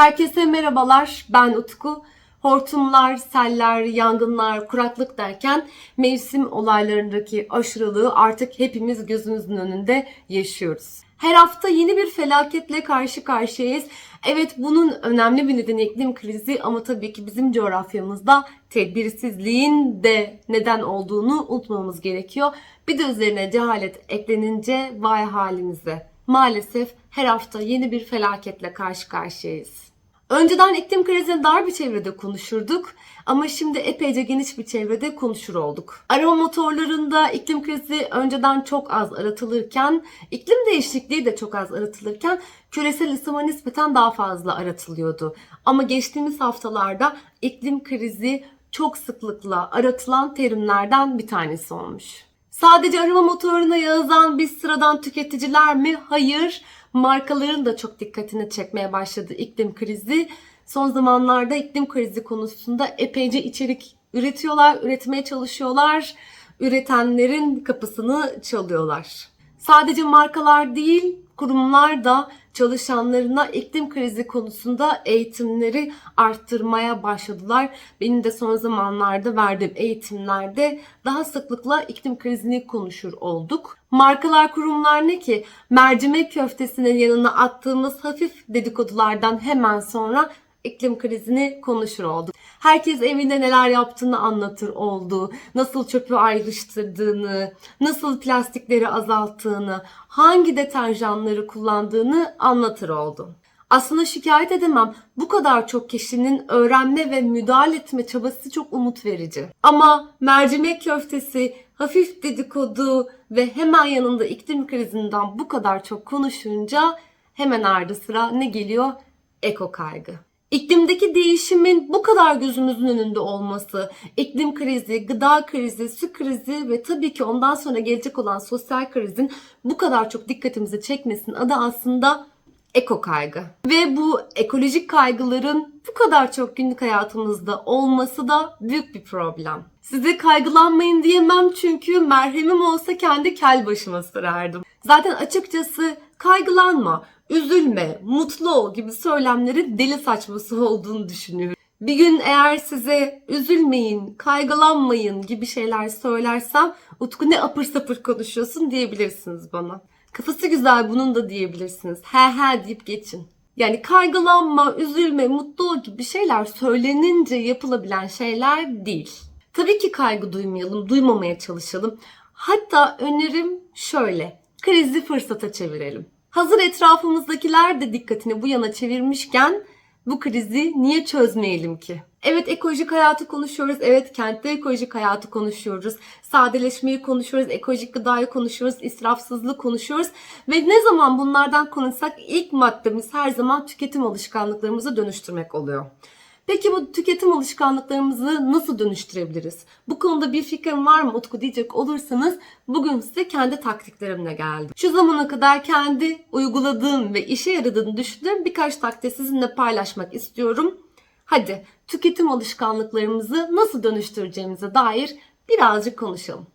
Herkese merhabalar. Ben Utku. Hortumlar, seller, yangınlar, kuraklık derken mevsim olaylarındaki aşırılığı artık hepimiz gözümüzün önünde yaşıyoruz. Her hafta yeni bir felaketle karşı karşıyayız. Evet bunun önemli bir nedeni iklim krizi ama tabii ki bizim coğrafyamızda tedbirsizliğin de neden olduğunu unutmamamız gerekiyor. Bir de üzerine cehalet eklenince vay halimize. Maalesef her hafta yeni bir felaketle karşı karşıyayız. Önceden iklim krizini dar bir çevrede konuşurduk ama şimdi epeyce geniş bir çevrede konuşur olduk. Arama motorlarında iklim krizi önceden çok az aratılırken, iklim değişikliği de çok az aratılırken küresel ısınma nispeten daha fazla aratılıyordu. Ama geçtiğimiz haftalarda iklim krizi çok sıklıkla aratılan terimlerden bir tanesi olmuş. Sadece arama motoruna yazan biz sıradan tüketiciler mi? Hayır. Markaların da çok dikkatini çekmeye başladı iklim krizi. Son zamanlarda iklim krizi konusunda epeyce içerik üretiyorlar, üretmeye çalışıyorlar. Üretenlerin kapısını çalıyorlar. Sadece markalar değil, kurumlar da çalışanlarına iklim krizi konusunda eğitimleri arttırmaya başladılar. Benim de son zamanlarda verdiğim eğitimlerde daha sıklıkla iklim krizini konuşur olduk. Markalar, kurumlar ne ki? Mercimek köftesinin yanına attığımız hafif dedikodulardan hemen sonra iklim krizini konuşur olduk. Herkes evinde neler yaptığını anlatır oldu. Nasıl çöpü ayrıştırdığını, nasıl plastikleri azalttığını, hangi deterjanları kullandığını anlatır oldu. Aslında şikayet edemem. Bu kadar çok kişinin öğrenme ve müdahale etme çabası çok umut verici. Ama mercimek köftesi, hafif dedikodu ve hemen yanında iklim krizinden bu kadar çok konuşunca hemen ardı sıra ne geliyor? Eko kaygı. İklimdeki değişimin bu kadar gözümüzün önünde olması, iklim krizi, gıda krizi, su krizi ve tabii ki ondan sonra gelecek olan sosyal krizin bu kadar çok dikkatimizi çekmesinin adı aslında eko kaygı. Ve bu ekolojik kaygıların bu kadar çok günlük hayatımızda olması da büyük bir problem. Size kaygılanmayın diyemem çünkü merhemim olsa kendi kel başıma sırardım. Zaten açıkçası kaygılanma, üzülme, mutlu ol gibi söylemlerin deli saçması olduğunu düşünüyorum. Bir gün eğer size üzülmeyin, kaygılanmayın gibi şeyler söylersem Utku ne apır sapır konuşuyorsun diyebilirsiniz bana. Kafası güzel bunun da diyebilirsiniz. He he deyip geçin. Yani kaygılanma, üzülme, mutlu ol gibi şeyler söylenince yapılabilen şeyler değil. Tabii ki kaygı duymayalım, duymamaya çalışalım. Hatta önerim şöyle. Krizi fırsata çevirelim. Hazır etrafımızdakiler de dikkatini bu yana çevirmişken bu krizi niye çözmeyelim ki? Evet ekolojik hayatı konuşuyoruz. Evet kentte ekolojik hayatı konuşuyoruz. Sadeleşmeyi konuşuyoruz. Ekolojik gıdayı konuşuyoruz. israfsızlığı konuşuyoruz. Ve ne zaman bunlardan konuşsak ilk maddemiz her zaman tüketim alışkanlıklarımızı dönüştürmek oluyor. Peki bu tüketim alışkanlıklarımızı nasıl dönüştürebiliriz? Bu konuda bir fikrim var mı Utku diyecek olursanız bugün size kendi taktiklerimle geldim. Şu zamana kadar kendi uyguladığım ve işe yaradığını düşündüğüm birkaç taktiği sizinle paylaşmak istiyorum. Hadi tüketim alışkanlıklarımızı nasıl dönüştüreceğimize dair birazcık konuşalım.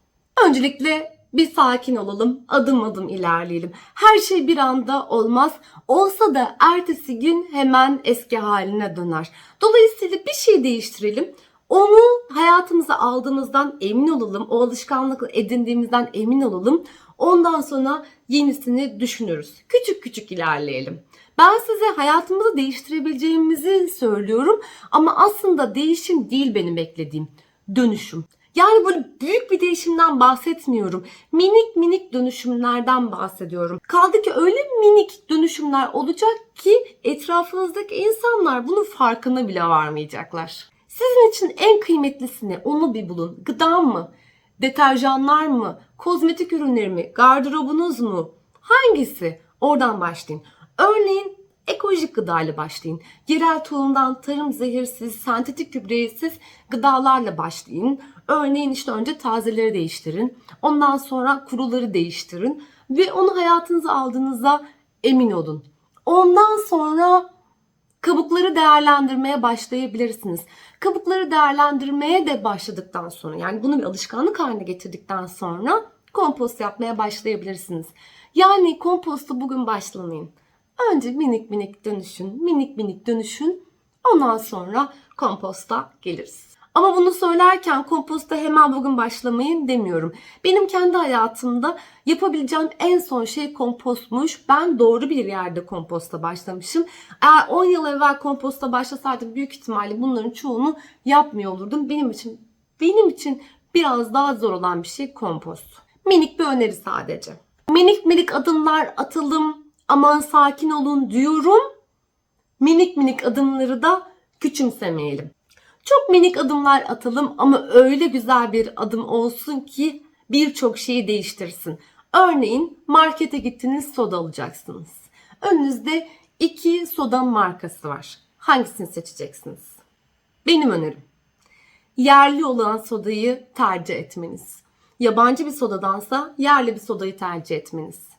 Öncelikle bir sakin olalım, adım adım ilerleyelim. Her şey bir anda olmaz. Olsa da ertesi gün hemen eski haline döner. Dolayısıyla bir şey değiştirelim. Onu hayatımıza aldığımızdan emin olalım. O alışkanlıkla edindiğimizden emin olalım. Ondan sonra yenisini düşünürüz. Küçük küçük ilerleyelim. Ben size hayatımızı değiştirebileceğimizi söylüyorum ama aslında değişim değil benim beklediğim. Dönüşüm. Yani böyle büyük bir değişimden bahsetmiyorum. Minik minik dönüşümlerden bahsediyorum. Kaldı ki öyle minik dönüşümler olacak ki etrafınızdaki insanlar bunun farkına bile varmayacaklar. Sizin için en kıymetlisini onu bir bulun. Gıda mı? Deterjanlar mı? Kozmetik ürünleri mi? Gardırobunuz mu? Hangisi? Oradan başlayın. Örneğin ekolojik gıda ile başlayın. Yerel tohumdan tarım zehirsiz, sentetik gübresiz gıdalarla başlayın. Örneğin işte önce tazeleri değiştirin. Ondan sonra kuruları değiştirin. Ve onu hayatınıza aldığınızda emin olun. Ondan sonra kabukları değerlendirmeye başlayabilirsiniz. Kabukları değerlendirmeye de başladıktan sonra yani bunu bir alışkanlık haline getirdikten sonra kompost yapmaya başlayabilirsiniz. Yani kompostu bugün başlamayın. Önce minik minik dönüşün, minik minik dönüşün. Ondan sonra komposta geliriz. Ama bunu söylerken komposta hemen bugün başlamayın demiyorum. Benim kendi hayatımda yapabileceğim en son şey kompostmuş. Ben doğru bir yerde komposta başlamışım. Eğer 10 yıl evvel komposta başlasaydım büyük ihtimalle bunların çoğunu yapmıyor olurdum. Benim için benim için biraz daha zor olan bir şey kompost. Minik bir öneri sadece. Minik minik adımlar atalım. Aman sakin olun diyorum. Minik minik adımları da küçümsemeyelim. Çok minik adımlar atalım ama öyle güzel bir adım olsun ki birçok şeyi değiştirsin. Örneğin markete gittiniz soda alacaksınız. Önünüzde iki soda markası var. Hangisini seçeceksiniz? Benim önerim. Yerli olan sodayı tercih etmeniz. Yabancı bir sodadansa yerli bir sodayı tercih etmeniz.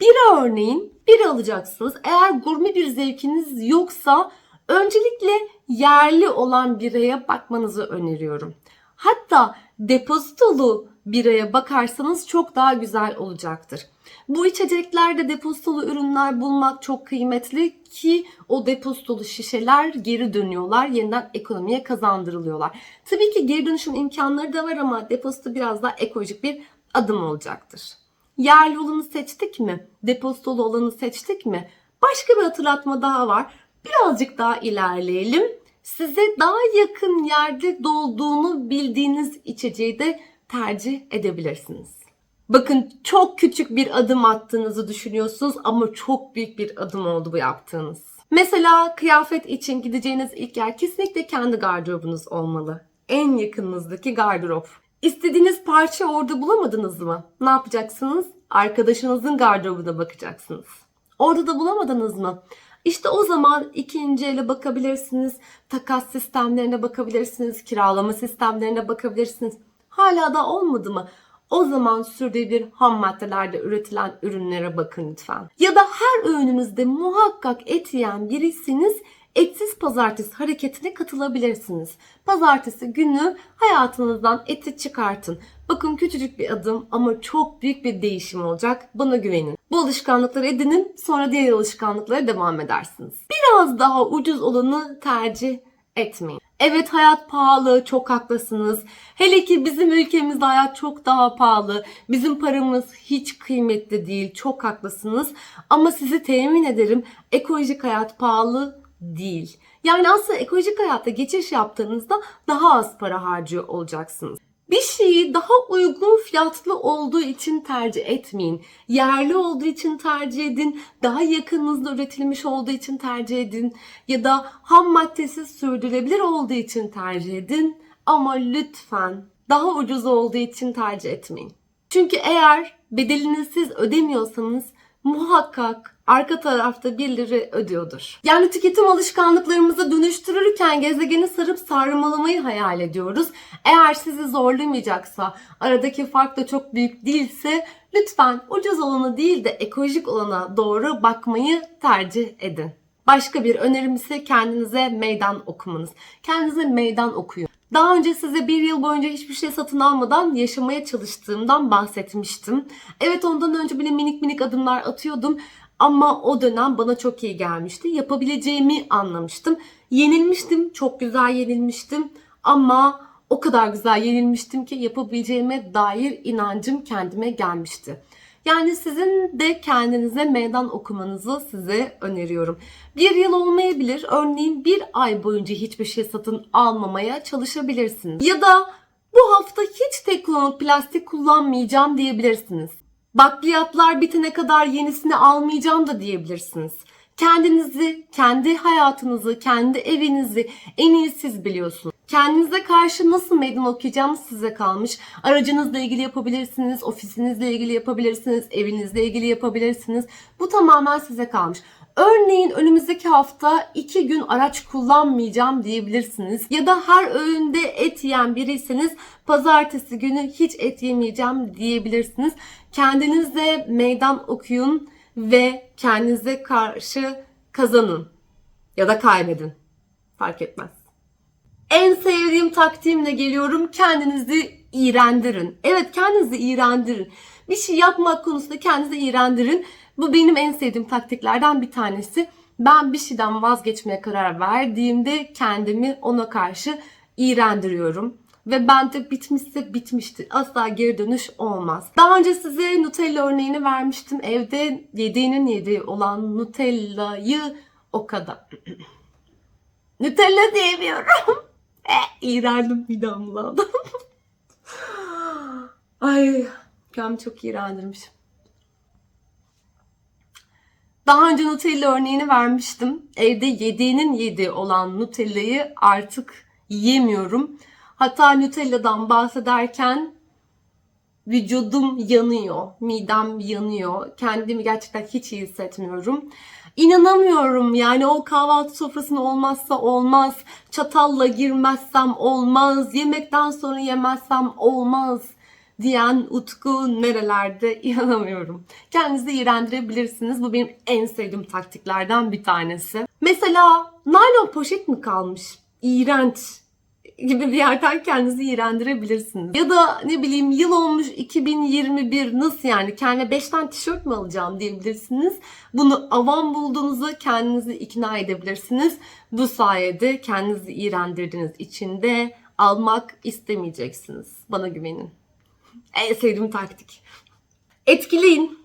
Bir örneğin bir alacaksınız. Eğer gurme bir zevkiniz yoksa öncelikle yerli olan biraya bakmanızı öneriyorum. Hatta depozitolu biraya bakarsanız çok daha güzel olacaktır. Bu içeceklerde depozitolu ürünler bulmak çok kıymetli ki o depozitolu şişeler geri dönüyorlar, yeniden ekonomiye kazandırılıyorlar. Tabii ki geri dönüşüm imkanları da var ama depozito biraz daha ekolojik bir adım olacaktır. Yerli olanı seçtik mi? Depozitolu olanı seçtik mi? Başka bir hatırlatma daha var. Birazcık daha ilerleyelim. Size daha yakın yerde dolduğunu bildiğiniz içeceği de tercih edebilirsiniz. Bakın çok küçük bir adım attığınızı düşünüyorsunuz ama çok büyük bir adım oldu bu yaptığınız. Mesela kıyafet için gideceğiniz ilk yer kesinlikle kendi gardırobunuz olmalı. En yakınınızdaki gardırop. İstediğiniz parça orada bulamadınız mı? Ne yapacaksınız? Arkadaşınızın gardırobuna bakacaksınız. Orada da bulamadınız mı? İşte o zaman ikinci ele bakabilirsiniz, takas sistemlerine bakabilirsiniz, kiralama sistemlerine bakabilirsiniz. Hala da olmadı mı? O zaman sürdürülebilir ham maddelerde üretilen ürünlere bakın lütfen. Ya da her öğününüzde muhakkak et yiyen biriyseniz etsiz pazartesi hareketine katılabilirsiniz. Pazartesi günü hayatınızdan eti çıkartın. Bakın küçücük bir adım ama çok büyük bir değişim olacak. Bana güvenin. Bu alışkanlıkları edinin sonra diğer alışkanlıklara devam edersiniz. Biraz daha ucuz olanı tercih etmeyin. Evet hayat pahalı, çok haklısınız. Hele ki bizim ülkemizde hayat çok daha pahalı. Bizim paramız hiç kıymetli değil, çok haklısınız. Ama sizi temin ederim ekolojik hayat pahalı değil. Yani aslında ekolojik hayatta geçiş yaptığınızda daha az para harcıyor olacaksınız. Bir şeyi daha uygun fiyatlı olduğu için tercih etmeyin. Yerli olduğu için tercih edin. Daha yakınınızda üretilmiş olduğu için tercih edin. Ya da ham maddesi sürdürülebilir olduğu için tercih edin. Ama lütfen daha ucuz olduğu için tercih etmeyin. Çünkü eğer bedelini siz ödemiyorsanız muhakkak arka tarafta birileri ödüyordur. Yani tüketim alışkanlıklarımızı dönüştürürken gezegeni sarıp sarmalamayı hayal ediyoruz. Eğer sizi zorlamayacaksa, aradaki fark da çok büyük değilse lütfen ucuz olanı değil de ekolojik olana doğru bakmayı tercih edin. Başka bir önerim ise kendinize meydan okumanız. Kendinize meydan okuyun. Daha önce size bir yıl boyunca hiçbir şey satın almadan yaşamaya çalıştığımdan bahsetmiştim. Evet ondan önce bile minik minik adımlar atıyordum. Ama o dönem bana çok iyi gelmişti. Yapabileceğimi anlamıştım. Yenilmiştim. Çok güzel yenilmiştim. Ama o kadar güzel yenilmiştim ki yapabileceğime dair inancım kendime gelmişti. Yani sizin de kendinize meydan okumanızı size öneriyorum. Bir yıl olmayabilir. Örneğin bir ay boyunca hiçbir şey satın almamaya çalışabilirsiniz. Ya da bu hafta hiç tek kullanımlık plastik kullanmayacağım diyebilirsiniz. Bakliyatlar bitene kadar yenisini almayacağım da diyebilirsiniz. Kendinizi, kendi hayatınızı, kendi evinizi en iyi siz biliyorsunuz. Kendinize karşı nasıl meydan okuyacağınız size kalmış. Aracınızla ilgili yapabilirsiniz, ofisinizle ilgili yapabilirsiniz, evinizle ilgili yapabilirsiniz. Bu tamamen size kalmış. Örneğin önümüzdeki hafta iki gün araç kullanmayacağım diyebilirsiniz. Ya da her öğünde et yiyen biriyseniz pazartesi günü hiç et yemeyeceğim diyebilirsiniz. Kendinize meydan okuyun ve kendinize karşı kazanın. Ya da kaybedin. Fark etmez. En sevdiğim taktiğimle geliyorum. Kendinizi iğrendirin. Evet kendinizi iğrendirin. Bir şey yapmak konusunda kendinizi iğrendirin. Bu benim en sevdiğim taktiklerden bir tanesi. Ben bir şeyden vazgeçmeye karar verdiğimde kendimi ona karşı iğrendiriyorum. Ve bende bitmişse bitmiştir. Asla geri dönüş olmaz. Daha önce size Nutella örneğini vermiştim. Evde yediğinin yediği olan Nutella'yı o kadar. Nutella diyemiyorum. e, iğrendim midem bulandı. Ay, kendimi çok iğrendirmişim. Daha önce Nutella örneğini vermiştim. Evde yediğinin yediği olan Nutella'yı artık yiyemiyorum. Hatta Nutella'dan bahsederken vücudum yanıyor, midem yanıyor. Kendimi gerçekten hiç iyi hissetmiyorum. İnanamıyorum yani o kahvaltı sofrasına olmazsa olmaz. Çatalla girmezsem olmaz. Yemekten sonra yemezsem olmaz diyen Utku nerelerde inanamıyorum. Kendinizi iğrendirebilirsiniz. Bu benim en sevdiğim taktiklerden bir tanesi. Mesela naylon poşet mi kalmış? İğrenç gibi bir yerden kendinizi iğrendirebilirsiniz. Ya da ne bileyim yıl olmuş 2021 nasıl yani kendime 5 tane tişört mü alacağım diyebilirsiniz. Bunu avam bulduğunuzda kendinizi ikna edebilirsiniz. Bu sayede kendinizi iğrendirdiğiniz için de almak istemeyeceksiniz. Bana güvenin. En sevdiğim taktik. Etkileyin.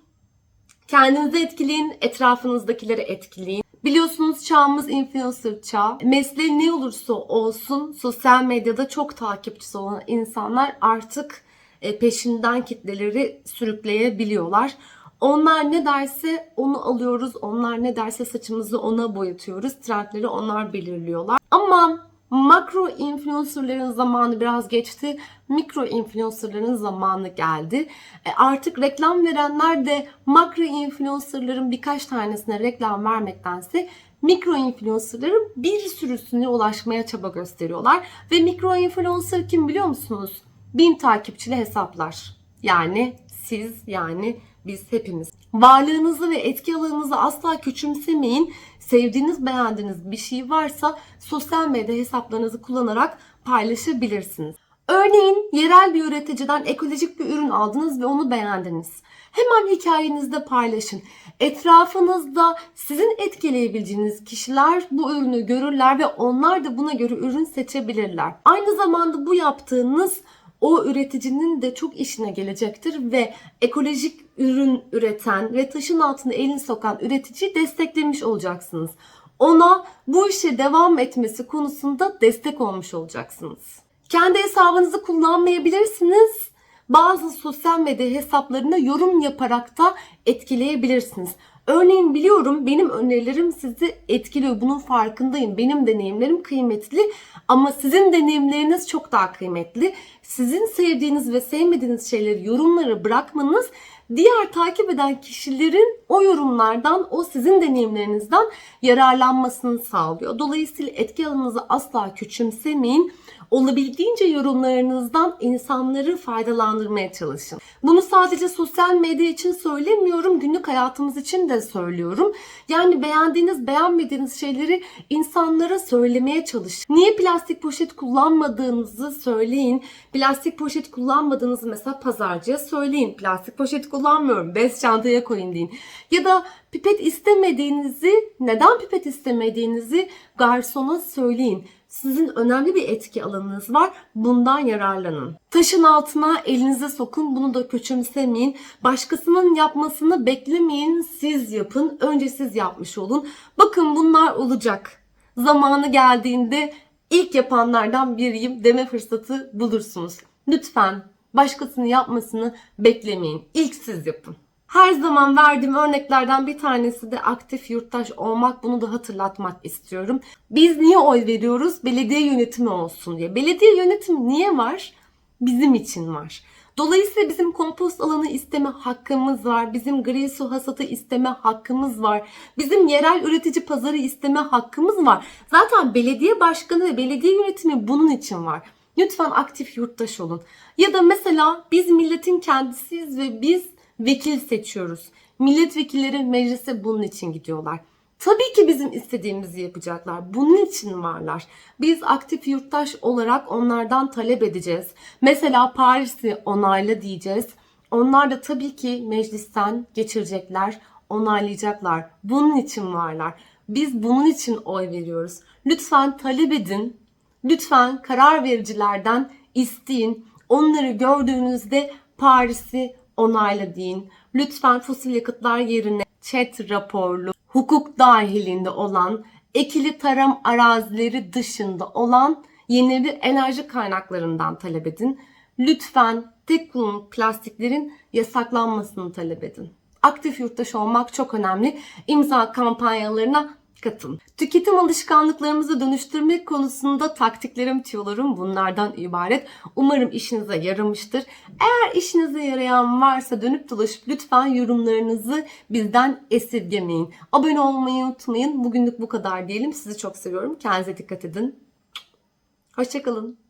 Kendinizi etkileyin, etrafınızdakileri etkileyin. Biliyorsunuz çağımız influencer çağı. Mesleği ne olursa olsun sosyal medyada çok takipçisi olan insanlar artık e, peşinden kitleleri sürükleyebiliyorlar. Onlar ne derse onu alıyoruz. Onlar ne derse saçımızı ona boyatıyoruz. Trendleri onlar belirliyorlar. Ama makro influencerların zamanı biraz geçti. Mikro influencerların zamanı geldi. E artık reklam verenler de makro influencerların birkaç tanesine reklam vermektense mikro influencerların bir sürüsüne ulaşmaya çaba gösteriyorlar. Ve mikro influencer kim biliyor musunuz? Bin takipçili hesaplar. Yani siz yani biz hepimiz. Varlığınızı ve etki alanınızı asla küçümsemeyin. Sevdiğiniz, beğendiğiniz bir şey varsa sosyal medya hesaplarınızı kullanarak paylaşabilirsiniz. Örneğin yerel bir üreticiden ekolojik bir ürün aldınız ve onu beğendiniz. Hemen hikayenizde paylaşın. Etrafınızda sizin etkileyebileceğiniz kişiler bu ürünü görürler ve onlar da buna göre ürün seçebilirler. Aynı zamanda bu yaptığınız o üreticinin de çok işine gelecektir ve ekolojik ürün üreten ve taşın altına elini sokan üreticiyi desteklemiş olacaksınız. Ona bu işe devam etmesi konusunda destek olmuş olacaksınız. Kendi hesabınızı kullanmayabilirsiniz. Bazı sosyal medya hesaplarına yorum yaparak da etkileyebilirsiniz. Örneğin biliyorum benim önerilerim sizi etkiliyor. Bunun farkındayım. Benim deneyimlerim kıymetli ama sizin deneyimleriniz çok daha kıymetli. Sizin sevdiğiniz ve sevmediğiniz şeyleri yorumlara bırakmanız diğer takip eden kişilerin o yorumlardan, o sizin deneyimlerinizden yararlanmasını sağlıyor. Dolayısıyla etki alanınızı asla küçümsemeyin. Olabildiğince yorumlarınızdan insanları faydalandırmaya çalışın. Bunu sadece sosyal medya için söylemiyorum, günlük hayatımız için de söylüyorum. Yani beğendiğiniz, beğenmediğiniz şeyleri insanlara söylemeye çalışın. Niye plastik poşet kullanmadığınızı söyleyin. Plastik poşet kullanmadığınızı mesela pazarcıya söyleyin. Plastik poşet kullanmıyorum, bez çantaya koyun deyin. Ya da pipet istemediğinizi, neden pipet istemediğinizi garsona söyleyin. Sizin önemli bir etki alanınız var. Bundan yararlanın. Taşın altına elinize sokun. Bunu da küçümsemeyin. Başkasının yapmasını beklemeyin. Siz yapın. Önce siz yapmış olun. Bakın bunlar olacak. Zamanı geldiğinde ilk yapanlardan biriyim deme fırsatı bulursunuz. Lütfen başkasının yapmasını beklemeyin. İlk siz yapın. Her zaman verdiğim örneklerden bir tanesi de aktif yurttaş olmak. Bunu da hatırlatmak istiyorum. Biz niye oy veriyoruz? Belediye yönetimi olsun diye. Belediye yönetimi niye var? Bizim için var. Dolayısıyla bizim kompost alanı isteme hakkımız var. Bizim gri su hasatı isteme hakkımız var. Bizim yerel üretici pazarı isteme hakkımız var. Zaten belediye başkanı ve belediye yönetimi bunun için var. Lütfen aktif yurttaş olun. Ya da mesela biz milletin kendisiyiz ve biz vekil seçiyoruz. Milletvekilleri meclise bunun için gidiyorlar. Tabii ki bizim istediğimizi yapacaklar. Bunun için varlar. Biz aktif yurttaş olarak onlardan talep edeceğiz. Mesela Paris'i onayla diyeceğiz. Onlar da tabii ki meclisten geçirecekler, onaylayacaklar. Bunun için varlar. Biz bunun için oy veriyoruz. Lütfen talep edin. Lütfen karar vericilerden isteyin. Onları gördüğünüzde Paris'i onayla deyin. Lütfen fosil yakıtlar yerine chat raporlu, hukuk dahilinde olan, ekili tarım arazileri dışında olan yenilenebilir enerji kaynaklarından talep edin. Lütfen tek kullanımlık plastiklerin yasaklanmasını talep edin. Aktif yurttaş olmak çok önemli. İmza kampanyalarına katılın. Tüketim alışkanlıklarımızı dönüştürmek konusunda taktiklerim, tüyolarım bunlardan ibaret. Umarım işinize yaramıştır. Eğer işinize yarayan varsa dönüp dolaşıp lütfen yorumlarınızı bizden esirgemeyin. Abone olmayı unutmayın. Bugünlük bu kadar diyelim. Sizi çok seviyorum. Kendinize dikkat edin. Hoşçakalın.